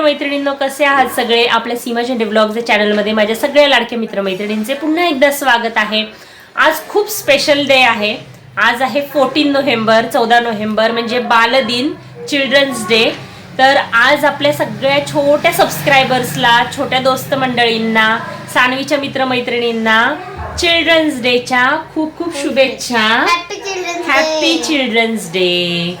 मित्रमैत्रिणींनो कसे आहात सगळे? आपल्या सीमा झेंडे ब्लॉगच्या चॅनलमध्ये माझ्या सगळ्या लाडक्या मित्रमैत्रिणींचे पुन्हा एकदा स्वागत आहे. आज खूप स्पेशल डे आहे. आज आहे फोर्टीन नोव्हेंबर चौदा नोव्हेंबर म्हणजे बालदिन चिल्ड्रन्स डे तर आज आपल्या सगळ्या छोट्या सबस्क्रायबर्सला छोट्या दोस्त मंडळींना सानवीच्या मित्रमैत्रिणींना चिल्ड्रन्स डेच्या खूप खूप शुभेच्छा. हॅपी चिल्ड्रन्स डे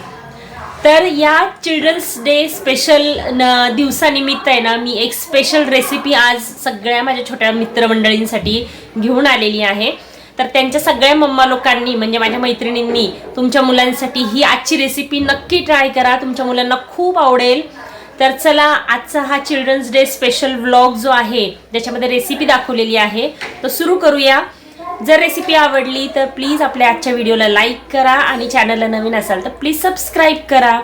तर या चिल्ड्रन्स डे स्पेशल न दिवसानिमित्त आहे ना मी एक स्पेशल रेसिपी आज सगळ्या माझ्या छोट्या मित्रमंडळींसाठी घेऊन आलेली आहे. तर त्यांच्या सगळ्या मम्मा लोकांनी म्हणजे माझ्या मैत्रिणींनी तुमच्या मुलांसाठी ही आजची रेसिपी नक्की ट्राय करा. तुमच्या मुलांना खूप आवडेल. तर चला आजचा हा चिल्ड्रन्स डे स्पेशल व्लॉग जो आहे ज्याच्यामध्ये रेसिपी दाखवलेली आहे तो सुरू करूया. जर रेसिपी आवडली तर प्लीज आपल्या आजच्या व्हिडिओला लाईक करा आणि चॅनलला नवीन असाल तर प्लीज सबस्क्राईब करा.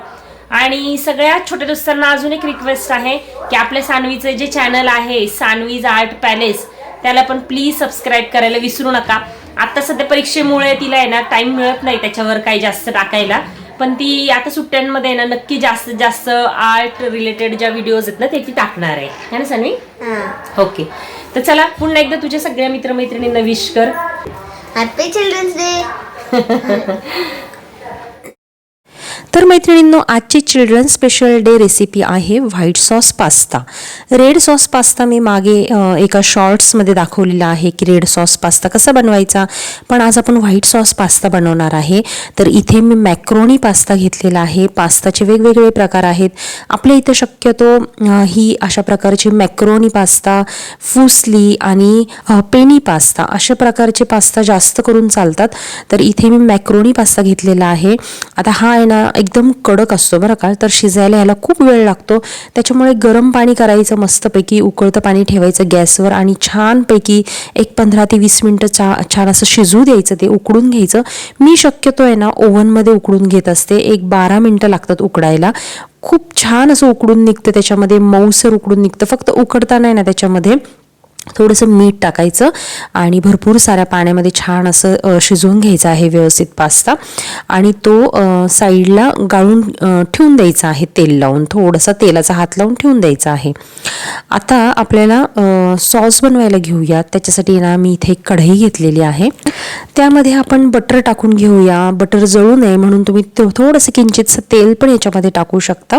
आणि सगळ्या छोट्या दोस्तांना अजून एक रिक्वेस्ट आहे की आपल्या सानवीचं जे चॅनल आहे सानवीज आर्ट पॅलेस त्याला पण प्लीज सबस्क्राईब करायला विसरू नका. आता सध्या परीक्षेमुळे तिला आहे ना टाईम मिळत नाही त्याच्यावर काही जास्त टाकायला. पण ती आता सुट्ट्यांमध्ये आहे ना नक्की जास्तीत जास्त आर्ट रिलेटेड ज्या व्हिडिओज आहेत ना ते ती टाकणार आहे. है ना सानवी ओके तर चला पुन्हा एकदा तुझ्या सगळ्या मित्रमैत्रिणींना विश कर. हॅपी चिल्ड्रन्स डे तर मैत्रिणींनो आजची चिल्ड्रन स्पेशल डे रेसिपी आहे white sauce pasta red sauce pasta मी मागे एका शॉर्ट्समध्ये दाखवलेला आहे की रेड सॉस पास्ता कसा बनवायचा. पण आज आपण व्हाईट सॉस पास्ता बनवणार आहे. तर इथे मी मॅक्रोनी पास्ता घेतलेला आहे. पास्ताचे वेगवेगळे प्रकार आहेत. आपल्या इथं शक्यतो ही अशा प्रकारची मॅक्रोनी पास्ता फुसली आणि पेनी पास्ता अशा प्रकारचे पास्ता जास्त करून चालतात. तर इथे मी मॅक्रोनी पास्ता घेतलेला आहे. आता हा आहे ना एकदम कडक असतो बरं का? तर शिजायला ह्याला खूप वेळ लागतो. त्याच्यामुळे गरम पाणी करायचं मस्तपैकी उकळतं पाणी ठेवायचं गॅसवर आणि छानपैकी एक पंधरा ते वीस मिनटं चा छान असं शिजू द्यायचं ते उकडून घ्यायचं. मी शक्यतो आहे ना ओव्हनमध्ये उकडून घेत असते. एक बारा मिनटं लागतात उकडायला. खूप छान असं उकडून निघतं त्याच्यामध्ये मऊसर उकडून निघतं. फक्त उकडता नाही ना त्याच्यामध्ये. थोडंसं मीठ टाकायचं आणि भरपूर साऱ्या पाण्यामध्ये छान असं शिजवून घ्यायचं आहे व्यवस्थित पास्ता. आणि तो साईडला गाळून ठेवून द्यायचा आहे तेल लावून. थोडासा तेलाचा हात लावून ठेवून द्यायचा आहे. आता आपल्याला सॉस बनवायला घेऊया. त्याच्यासाठी ना मी इथे एक कढई घेतलेली आहे. त्यामध्ये आपण बटर टाकून घेऊया. बटर जळू नये म्हणून तुम्ही थोडंसं किंचितसं तेल पण याच्यामध्ये टाकू शकता.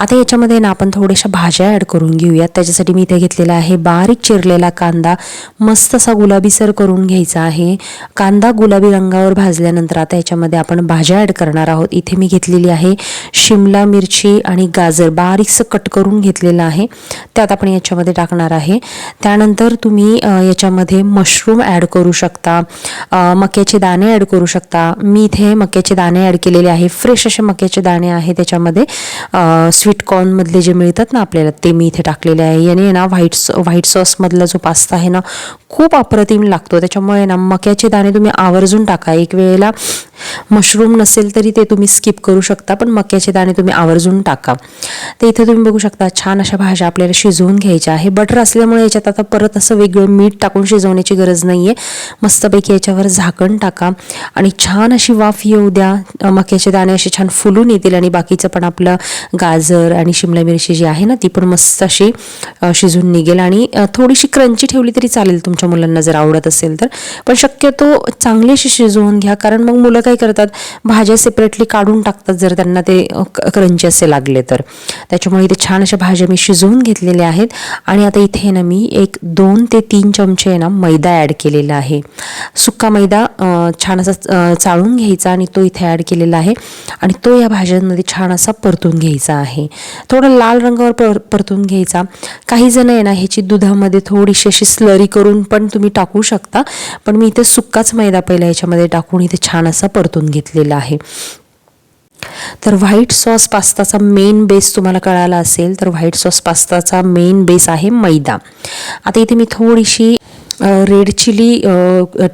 आता याच्यामध्ये ना आपण थोड्याशा भाज्या ॲड करून घेऊयात त्याच्यासाठी मी इथे घेतलेला आहे बारीक चिरलेला कांदा मस्त असा गुलाबीसर करून घ्यायचा आहे. कांदा गुलाबी रंगावर भाजल्यानंतर आता याच्यामध्ये आपण भाज्या ॲड करणार आहोत. इथे मी घेतलेली आहे शिमला मिरची आणि गाजर बारीकसं कट करून घेतलेलं आहे. त्यात आपण याच्यामध्ये टाकणार आहे. त्यानंतर तुम्ही याच्यामध्ये मशरूम ॲड करू शकता. मक्याचे दाणे ॲड करू शकता. मी इथे मक्याचे दाणे ॲड केलेले आहे. फ्रेश असे मक्याचे दाणे आहे त्याच्यामध्ये. स्वीट कॉर्नमधले जे मिळतात ना आपल्याला ते मी इथे टाकलेले आहे. याने ना व्हाईट व्हाईट सॉसमधला जो पास्ता आहे ना खूप अप्रतिम लागतो. त्याच्यामुळे ना मक्याचे दाणे तुम्ही आवर्जून टाका. एक वेळेला मशरूम नसेल तरी ते तुम्ही स्किप करू शकता पण मक्याचे दाणे तुम्ही आवर्जून टाका. तर इथे तुम्ही बघू शकता छान अशा भाज्या आपल्याला शिजवून घ्यायच्या आहे बटर असल्यामुळे याच्यात आता परत असं वेगळं मीठ टाकून शिजवण्याची गरज नाही आहे मस्तपैकी याच्यावर झाकण टाका. आणि छान अशी वाफ येऊ द्या. मक्याचे दाणे असे छान फुलून येतील आणि बाकीचं पण आपलं गाजर आणि शिमला मिरची जी आहे ना ती पण मस्त अशी शिजून निघेल. आणि थोडीशी क्रंची ठेवली तरी चालेल तुमच्या मुलांना जर आवडत असेल तर. पण शक्यतो चांगली अशी शिजवून घ्या कारण मग मुलं काय करतात? भाज्या सेपरेटली काढून टाकतात जर त्यांना ते क्रंची असे लागले तर. त्याच्यामुळे इथे छान अशा भाज्या मी शिजवून घेतलेल्या आहेत. आणि आता इथे ना मी एक दोन ते तीन चमचे आहे ना मैदा ॲड केलेला आहे. सुक्का मैदा छान असा चाळून घ्यायचा आणि तो इथे ॲड केलेला आहे. आणि तो या भाज्यांमध्ये छान असा परतून घ्यायचा आहे. थोडा लाल रंगावर पर परतून घ्यायचा. काही जण आहे ना ह्याची दुधामध्ये थोडीशी अशी स्लरी करून पण तुम्ही टाकू शकता. पण मी इथे सुक्काच मैदा पहिला ह्याच्यामध्ये टाकून इथे छान असा परतून घेतलेला आहे. तर व्हाईट सॉस पास्ताचा मेन बेस तुम्हाला कळाला असेल तर व्हाईट सॉस पास्ताचा मेन बेस आहे मैदा. आता इथे मी थोडीशी रेड चिली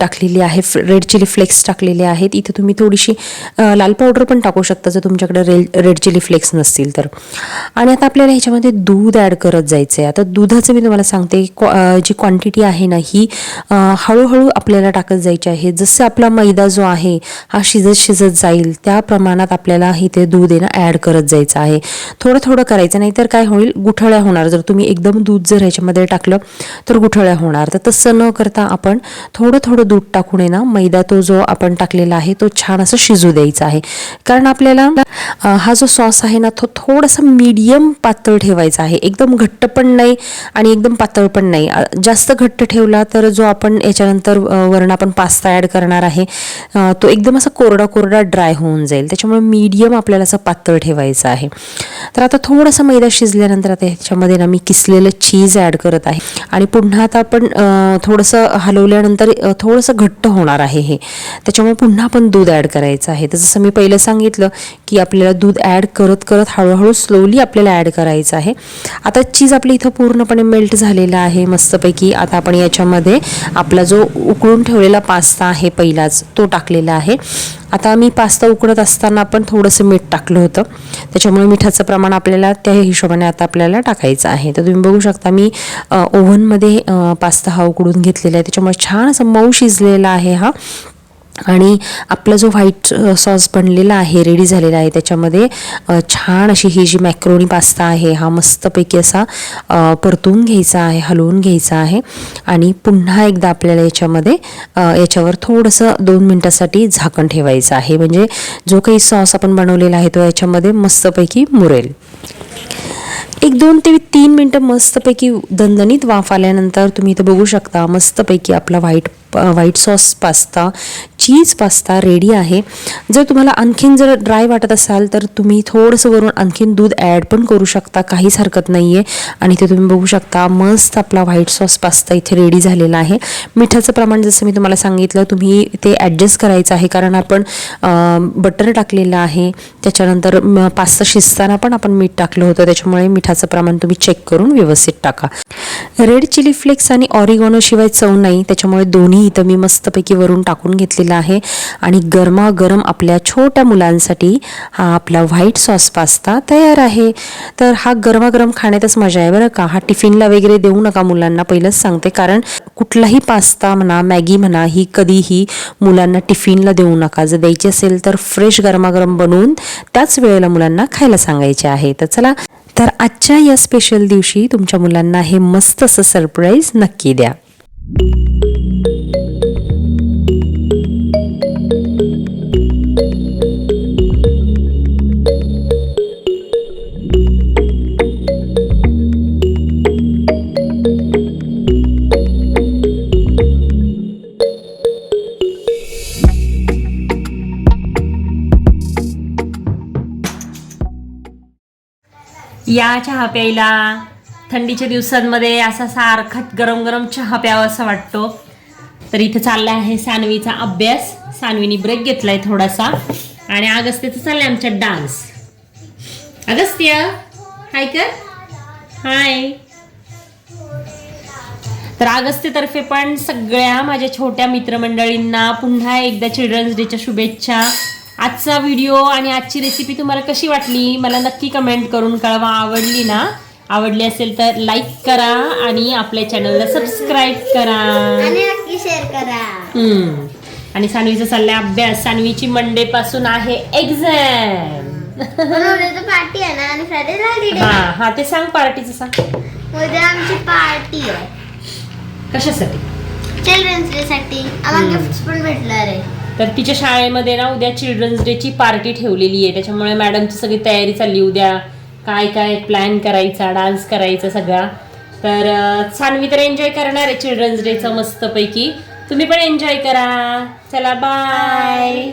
टाकलेली आहे रेड चिली फ्लेक्स टाकलेले आहेत. इथे तुम्ही थोडीशी लाल पावडर पण टाकू शकता जर तुमच्याकडे रेड रेड चिली फ्लेक्स नसतील तर. आणि आता आपल्याला ह्याच्यामध्ये दूध ॲड करत जायचं आहे आता दुधाचं मी तुम्हाला सांगते क्वा- जी क्वांटिटी आहे ना ही हळूहळू आपल्याला टाकत जायची आहे. जसं आपला मैदा जो आहे हा शिजत शिजत जाईल त्या प्रमाणात आपल्याला इथे दूध आहे ना ॲड करत जायचं आहे. थोडं थोडं करायचं नाही तर काय होईल गुठळ्या होणार. जर तुम्ही एकदम दूध जर ह्याच्यामध्ये टाकलं तर गुठळ्या होणार. तर तसं न करता आपण थोडं थोडं दूध टाकून आहे ना मैदा तो जो आपण टाकलेला आहे तो छान असं शिजू द्यायचा आहे. कारण आपल्याला हा जो सॉस आहे ना तो थोडासा मीडियम पातळ ठेवायचा आहे. एकदम घट्ट पण नाही आणि एकदम पातळ पण नाही. जास्त घट्ट ठेवला तर जो आपण याच्यानंतर वरण आपण पास्ता ॲड करणार आहे तो एकदम असा कोरडा कोरडा ड्राय होऊन जाईल. त्याच्यामुळे मीडियम आपल्याला असं पातळ ठेवायचं आहे. तर आता थोडासा मैदा शिजल्यानंतर आता ह्याच्यामध्ये ना मी किसलेलं चीज ॲड करत आहे. आणि पुन्हा आता आपण थोडंसं हलवल्यानंतर थोडंसं घट्ट होणार आहे हे. त्याच्यामुळे पुन्हा आपण दूध ॲड करायचं आहे. तर जसं मी पहिलं सांगितलं की आपल्याला दूध ॲड करत करत हळूहळू स्लोली आपल्याला ॲड करायचं आहे. आता चीज आपली इथं पूर्णपणे मेल्ट झालेला आहे मस्तपैकी. आता आपण याच्यामध्ये आपला जो उकळून ठेवलेला पास्ता आहे पहिलाच तो टाकलेला आहे. आता मी पास्ता उकडत असताना आपण थोडंसं मीठ टाकलं होतं. त्याच्यामुळे मिठाचं प्रमाण आपल्याला त्या हिशोबाने आता आपल्याला टाकायचं आहे. तर तुम्ही बघू शकता मी ओव्हर ओव्हनमध्ये पास्ता हा उकडून घेतलेला आहे. त्याच्यामुळे छान असं मऊ शिजलेला आहे हा. आणि आपला जो व्हाईट सॉस बनलेला आहे रेडी झालेला आहे त्याच्यामध्ये छान अशी ही जी मॅक्रोनी पास्ता आहे हा मस्तपैकी असा परतून घ्यायचा आहे हलवून घ्यायचा आहे. आणि पुन्हा एकदा आपल्याला याच्यामध्ये याच्यावर थोडंसं दोन मिनटासाठी झाकण ठेवायचं आहे. म्हणजे जो काही सॉस आपण बनवलेला आहे तो याच्यामध्ये मस्तपैकी मुरेल. एक दोन ते तीन मिनटं मस्तपैकी दणदणीत वाफ आल्यानंतर तुम्ही इथं बघू शकता मस्तपैकी आपला white white sauce pasta cheese pasta ready आहे. जर तुम्हाला आणखीन जर ड्राय वाटत असाल तर तुम्ही थोडंसं वरून आणखीन दूध ॲड पण करू शकता. काहीच हरकत नाही आहे आणि ते तुम्ही बघू शकता मस्त आपला व्हाईट सॉस पास्ता इथे रेडी झालेला आहे. मिठाचं प्रमाण जसं मी तुम्हाला सांगितलं तुम्ही ते ॲडजस्ट करायचं आहे. कारण आपण बटर टाकलेलं आहे. त्याच्यानंतर पास्ता शिजताना पण आपण मीठ टाकलं होतं. त्याच्यामुळे मिठाचं प्रमाण तुम्ही चेक करून व्यवस्थित टाका. रेड चिली फ्लेक्स आणि ऑरिगॉनो शिवाय चव नाही. त्याच्यामुळे दोन्ही इथं मी मस्तपैकी वरून टाकून घेतलेला आहे. आणि गरमागरम आपल्या छोट्या मुलांसाठी हा आपला व्हाईट सॉस पास्ता तयार आहे. तर हा गरमागरम खाण्यातच मजा आहे बरं का? हा टिफिनला वगैरे देऊ नका मुलांना पहिलंच सांगते. कारण कुठलाही पास्ता म्हणा मॅगी म्हणा ही कधीही मुलांना टिफिनला देऊ नका. जर द्यायची असेल तर फ्रेश गरमागरम बनवून त्याच वेळेला मुलांना खायला सांगायचे आहे. तर चला तर आजच्या या स्पेशल दिवशी तुमच्या मुलांना हे मस्त असं सरप्राईज नक्की द्या. या चहा प्यायला. थंडीच्या दिवसांमध्ये असा सारखा गरम गरम चहा प्यावा असं वाटतो. तर इथं चालला आहे सानवीचा अभ्यास. सानवीनी ब्रेक घेतलाय थोडासा. आणि अगस्त्याचं चाललंय आमच्या डान्स अगस्त्य हाय कर. हाय तर अगस्त्यतर्फे पण सगळ्या माझ्या छोट्या मित्रमंडळींना पुन्हा एकदा चिल्ड्रन्स डेच्या शुभेच्छा. आजचा व्हिडिओ आणि आजची रेसिपी तुम्हाला कशी वाटली? मला नक्की कमेंट करून कळवा. आवडली ना? आवडली असेल तर लाईक करा आणि आपल्या चॅनलला सबस्क्राईब करा. आणि नक्की शेअर करा. हम्म. आणि सानवीचा चाललाय अभ्यास. सानवीची मंडे पासून आहे एक्झाम उद्या पार्टी आहे ना? आणि हॉलिडे हा हा ते सांग पार्टीचं सांग. उद्या आमची पार्टी आहे. कशासाठी? चिल्ड्रन्स डे साठी. आम्हाला गिफ्ट पण भेटणार आहे. तर तिच्या शाळेमध्ये ना उद्या चिल्ड्रन्स डेची पार्टी ठेवलेली आहे. त्याच्यामुळे मॅडमची सगळी तयारी चालली उद्या. काय काय प्लॅन करायचा डान्स करायचा सगळा. तर छानवी सानवी तर एन्जॉय करणार आहे चिल्ड्रन्स डेचं मस्तपैकी. तुम्ही पण एन्जॉय करा. चला बाय